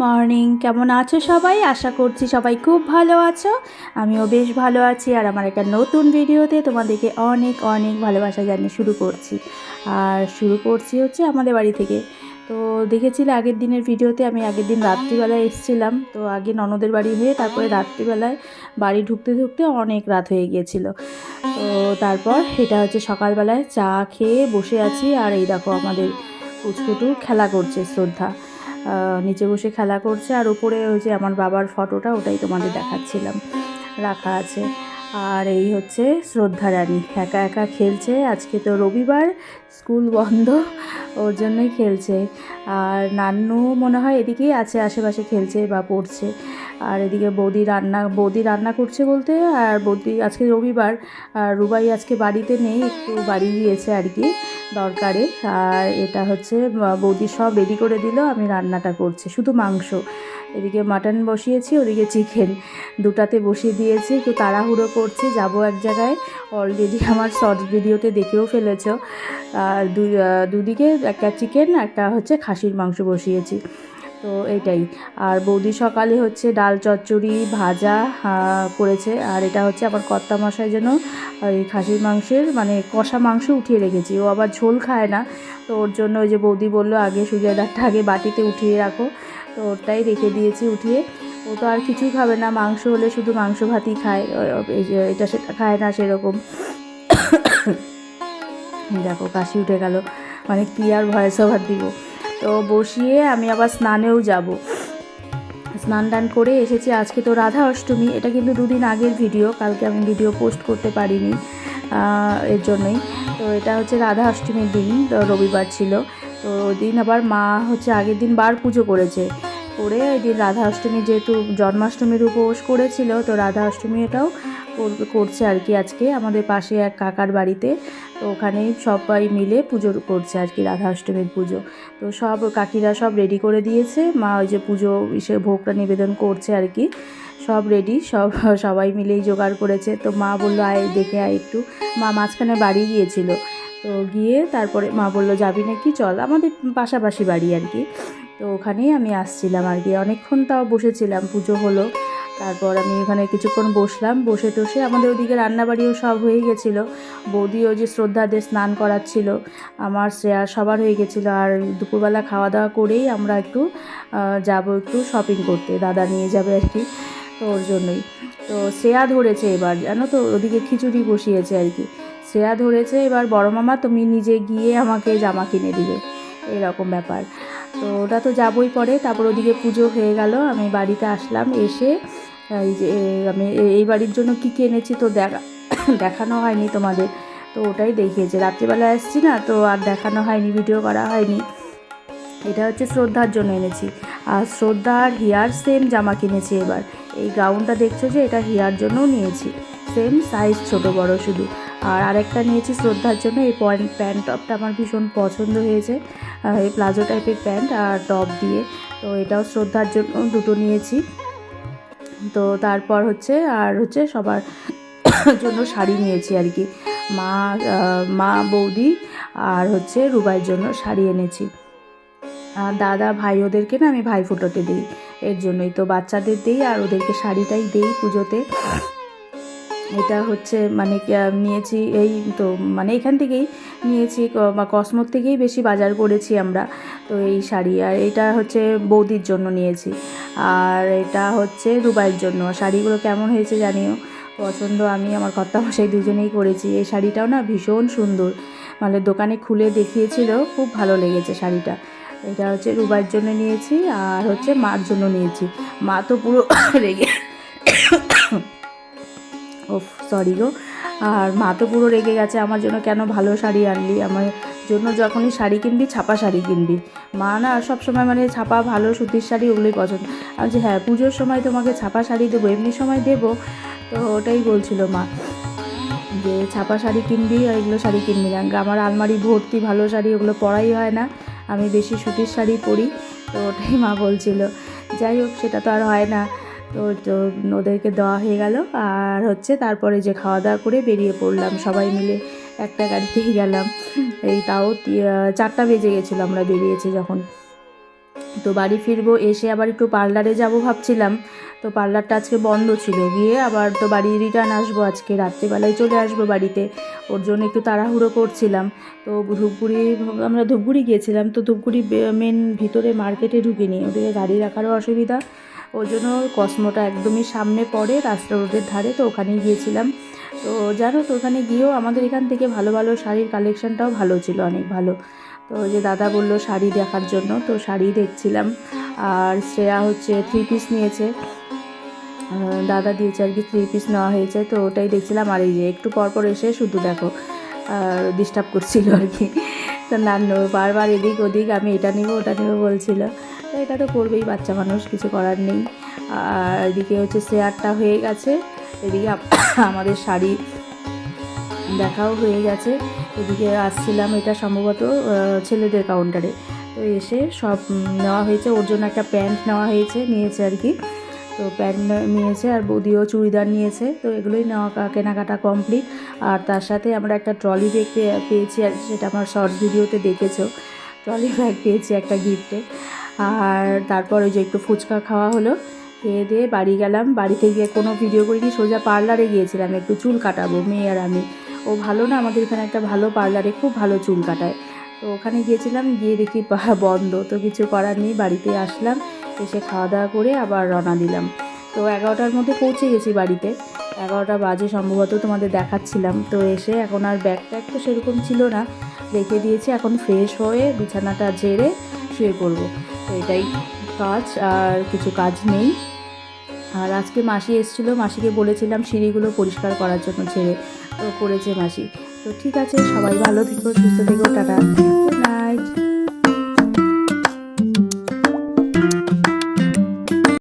Morning কেমন আছো সবাই? আশা করছি সবাই খুব ভালো আছো। আমিও বেশ ভালো আছি আর আমার একটা নতুন ভিডিওতে তোমাদেরকে অনেক অনেক ভালোবাসা জানিয়ে শুরু করছি। আর শুরু করছি হচ্ছে আমাদের বাড়ি থেকে। তো দেখেছিলে আগের দিনের ভিডিওতে আমি আগের দিন রাত্রিবেলায় এসেছিলাম। তো আগে ননদের বাড়ি হয়ে তারপরে রাত্রিবেলায় বাড়ি ঢুকতে ঢুকতে অনেক রাত হয়ে গিয়েছিল। তো তারপর এটা হচ্ছে সকালবেলায় চা খেয়ে বসে আছি। আর এই দেখো আমাদের কুচকুটু খেলা করছে শ্রদ্ধা। নিচে বসে খেলা করছে আর উপরে ওই যে আমার বাবার ফটোটা ওটাই তোমাদের দেখাচ্ছিলাম, রাখা আছে। আর এই হচ্ছে শ্রদ্ধা রানী, একা একা খেলছে। আজকে তো রবিবার, স্কুল বন্ধ, ওর জন্যই খেলছে। আর নান্নু মনে হয় এদিকেই আছে, আশেপাশে খেলছে বা পড়ছে। আর এদিকে বৌদি রান্না বৌদি রান্না করছে বলতে, আর বৌদি আজকে রবিবার, আর রুবাই আজকে বাড়িতে নেই, একটু বাড়ি গিয়েছে আর কি। দরকারে। আর এটা হচ্ছে বৌদি সব রেডি করে দিল, আমি রান্নাটা করছি। শুধু মাংস। এদিকে মাটন বসিয়েছি, ওদিকে চিকেন দুটাতে বসিয়ে দিয়েছি, একটু তাড়াহুড়ো করছি, যাব এক জায়গায়। অলরেডি আমার শর্টস ভিডিওতে দেখেও ফেলেছ। আর দুদিকে একটা চিকেন একটা হচ্ছে খাসির মাংস বসিয়েছি। তো এটাই। আর বৌদি সকালে হচ্ছে ডাল চচ্চড়ি ভাজা করেছে। আর এটা হচ্ছে আবার কর্তা মশাই যেন ওই খাসির মাংসের মানে কষা মাংস উঠিয়ে রেখেছি। ও আবার ঝোল খায় না। তো ওর জন্য ওই যে বৌদি বলল, আগে সুজাদারটা আগে বাটিতে উঠিয়ে রাখো। তো ওটাই রেখে দিয়েছি উঠিয়ে। ও তো আর কিছুই খাবে না। মাংস হলে শুধু মাংস ভাতই খায়। এটা সেটা খায় না সেরকম। দেখো, কাশি উঠে গেল। মানে কি আর ভয়েস ওভার দিব। তো বসিয়ে আমি আবার স্নানেও যাব। স্নান টান করে এসেছি আজকে তো রাধা অষ্টমী, এটা কিন্তু দুদিন আগের ভিডিও, কালকে আমি ভিডিও পোস্ট করতে পারিনি এর জন্যই। তো এটা হচ্ছে রাধা অষ্টমীর দিন, তো রবিবার ছিল। তো ওই দিন আবার মা হচ্ছে আগের দিন বার পুজো করেছে। করে ওই দিন রাধা অষ্টমী যেহেতু জন্মাষ্টমীর উপোস করেছিল, তো রাধা অষ্টমী এটাও করছে আর কি আজকে আমাদের পাশে এক কাকার বাড়িতে। তো ওখানেই সবাই মিলে পুজো করছে আর কি রাধা অষ্টমীর পুজো। তো সব কাকিরা সব রেডি করে দিয়েছে। মা ওই যে পুজো ইসে ভোগটা নিবেদন করছে আর কি। সব রেডি সব সবাই মিলেই জোগাড় করেছে। তো মা বলল, আয়, দেখে আয় একটু। মা মাঝখানে বাড়ি গিয়েছিল। তো গিয়ে তারপরে মা বলল, যাবি নাকি? চল, আমাদের পাশাপাশি বাড়ি আর কি। তো ওখানেই আমি আসছিলাম আর কি। অনেকক্ষণ তাও বসেছিলাম, পুজো হলো। তারপর আমি এখানে কিছুক্ষণ বসলাম, বসে টসে আমাদের ওদিকে রান্নাবাড়িও সব হয়ে গেছিল। বৌদি ওই যে শ্রদ্ধাদের স্নান করাচ্ছিল, আমার শ্রেয়ার সবার হয়ে গেছিল আর দুপুরবেলা খাওয়া দাওয়া করেই আমরা একটু যাব একটু শপিং করতে, দাদা নিয়ে যাবে আর কি, তো ওর জন্যই। তো শ্রেয়া ধরেছে এবার, জানো তো, ওদিকে খিচুড়ি বসিয়েছে আর কি। শ্রেয়া ধরেছে এবার, বড় মামা, তুমি নিজে গিয়ে আমাকে জামা কিনে দিবে। এরকম ব্যাপার। তো ওটা তো যাবই পরে, তারপর ওদিকে পুজো হয়ে গেল, আমি বাড়িতে আসলাম, এসে এই যে আমি এই বাড়ির জন্য কী কী এনেছি তো দেখা, দেখানো হয়নি তোমাদের। তো ওটাই দেখিয়েছে। রাত্রিবেলা এসেছি না, তো আর দেখানো হয়নি, ভিডিও করা হয়নি। এটা হচ্ছে শ্রদ্ধার জন্য এনেছি। আর শ্রদ্ধার হিয়ার সেম জামা কিনেছি এবার। এই গাউনটা দেখছ যে, এটা হিয়ার জন্যও নিয়েছি। সেম সাইজ ছোট বড় শুধু। আর আরেকটা নিয়েছি শ্রদ্ধার জন্য, এই পয়েন্ট, প্যান্ট টপটা আমার ভীষণ পছন্দ হয়েছে। এই প্লাজো টাইপের প্যান্ট আর টপ দিয়ে। তো এটাও শ্রদ্ধার জন্য দুটো নিয়েছি। তো তারপর হচ্ছে, আর হচ্ছে সবার জন্য শাড়ি নিয়েছি আর কি। মা মা, বৌদি আর হচ্ছে রুবাইয়ের জন্য শাড়ি এনেছি। আর দাদা, ভাই ওদেরকে না আমি ভাই ফোটোতে দিই। এর জন্যই তো বাচ্চাদের দিই আর ওদেরকে শাড়িটাই দিই পুজোতে। এটা হচ্ছে মানে নিয়েছি এই তো মানে এখান থেকেই নিয়েছি বা কসমোর থেকেই বেশি বাজার করেছি আমরা। তো এই শাড়ি আর এটা হচ্ছে বৌদির জন্য নিয়েছি। আর এটা হচ্ছে রুবাইয়ের জন্য। শাড়িগুলো কেমন হয়েছে জানিও? পছন্দ আমি, আমার কর্তামশাই দুজনেই করেছি। এই শাড়িটাও না ভীষণ সুন্দর। মানে দোকানে খুলে দেখিয়েছিল, খুব ভালো লেগেছে শাড়িটা। এটা হচ্ছে রুবাইয়ের জন্য নিয়েছি, আর হচ্ছে মার জন্য নিয়েছি। মা তো পুরো রেগে ও সরি গো। আর মা তো পুরো রেগে গেছে, আমার জন্য কেন ভালো শাড়ি আনলি? আমার জন্য যখনই শাড়ি কিনবি, ছাপা শাড়ি কিনবি। মা না সব সময় মানে ছাপা ভালো সুতির শাড়ি ওগুলোই পছন্দ। আমি যে হ্যাঁ পুজোর সময় তোমাকে ছাপা শাড়ি দেবো, এমনি সময় দেবো। তো ওটাই বলছিল মা, যে ছাপা শাড়ি কিনবি আর এগুলো শাড়ি কিনবি না। আমার আলমারি ভর্তি, ভালো শাড়ি, ওগুলো পরাই হয় না। আমি বেশি সুতির শাড়ি পরি, তো ওটাই মা বলছিল। যাই হোক, সেটা তো আর হয় না। তো তো ওদেরকে দেওয়া হয়ে গেল। আর হচ্ছে তারপরে যে খাওয়া দাওয়া করে বেরিয়ে পড়লাম, সবাই মিলে একটা গাড়িতেই গেলাম। এই তাও চারটা বেজে গেছিল আমরা বেরিয়েছি যখন। তো বাড়ি ফিরবো, এসে আবার একটু পার্লারে যাব ভাবছিলাম। তো পার্লারটা আজকে বন্ধ ছিল। গিয়ে আবার তো বাড়ি রিটার্ন আসব আজকে। রাত্রিবেলায় চলে আসব বাড়িতে। ওর জন্য একটু তাড়াহুড়ো করছিলাম। তো ধূপগুড়ি, আমরা ধূপগুড়ি গিয়েছিলাম। তো ধূপগুড়ি মেন ভিতরে মার্কেটে ঢুকিনি। ওদিকে গাড়ি রাখারও অসুবিধা। ওই জন্য কসমোটা একদমই সামনে পড়ে রাস্তা রোডের ধারে। তো ওখানেই গিয়েছিলাম। তো জানো তো ওখানে গিয়েও আমাদের এখান থেকে ভালো ভালো শাড়ির কালেকশানটাও ভালো ছিল, অনেক ভালো। তো যে দাদা বলল শাড়ি দেখার জন্য, তো শাড়ি দেখছিলাম। আর শ্রেয়া হচ্ছে থ্রি পিস নিয়েছে। দাদা দিয়েছে আর কি থ্রি পিস নেওয়া হয়েছে, তো ওটাই দেখছিলাম। আর এই যে একটু পর পর এসে শুধু দেখো ডিস্টার্ব করছিল আর কি। তো নান্নু বারবার এদিক ওদিক, আমি এটা নিব, ওটা নিব বলছিল। তো এটা তো করবেই, বাচ্চা মানুষ, কিছু করার নেই। আর এদিকে হচ্ছে শেয়ারটা হয়ে গেছে। এদিকে আমাদের শাড়ি দেখাও হয়ে গেছে। এদিকে আসছিলাম এটা সম্ভবত ছেলেদের কাউন্টারে তো এসে সব নেওয়া হয়েছে। ওর জন্য একটা প্যান্ট নেওয়া হয়েছে, নিয়েছে আর কি। তো প্যান্ট নিয়েছে আর বৌদিও চুড়িদার নিয়েছে। তো এগুলোই নেওয়া কেনাকাটা কমপ্লিট আর তার সাথে আমরা একটা ট্রলি ব্যাগ পেয়েছি আর সেটা আমার শর্টস ভিডিওতে দেখেছ। ট্রলি ব্যাগ পেয়েছি একটা গিফটে আর তারপর ওই যে একটু ফুচকা খাওয়া হলো। খেয়ে দিয়ে বাড়ি গেলাম। বাড়িতে গিয়ে কোনো ভিডিও করিনি, সোজা পার্লারে গিয়েছিলাম। একটু চুল কাটাবো, মেয়ে আর আমি। ও ভালো না, আমাদের এখানে একটা ভালো পার্লারে খুব ভালো চুল কাটায়। তো ওখানে গিয়েছিলাম, গিয়ে দেখি বন্ধ। তো কিছু করার নেই, বাড়িতে আসলাম, এসে খাওয়া দাওয়া করে আবার রওনা দিলাম। তো এগারোটার মধ্যে পৌঁছে গেছি বাড়িতে। এগারোটা বাজে সম্ভবত, তোমাদের দেখাচ্ছিলাম। তো এসে এখন আর ব্যাগ ট্যাগ তো সেরকম ছিল না। রেখে দিয়েছি, এখন ফ্রেশ হয়ে বিছানাটা ঝেড়ে শুয়ে পড়ব। তো এটাই কাজ, আর কিছু কাজ নেই। আর আজকে মাসি এসেছিল, মাসিকে বলেছিলাম সিঁড়িগুলো পরিষ্কার করার জন্য ছেড়ে তো করেছে মাসি। তো ঠিক আছে, সবাই ভালো থেকো, সুস্থ থেকো, টাটা।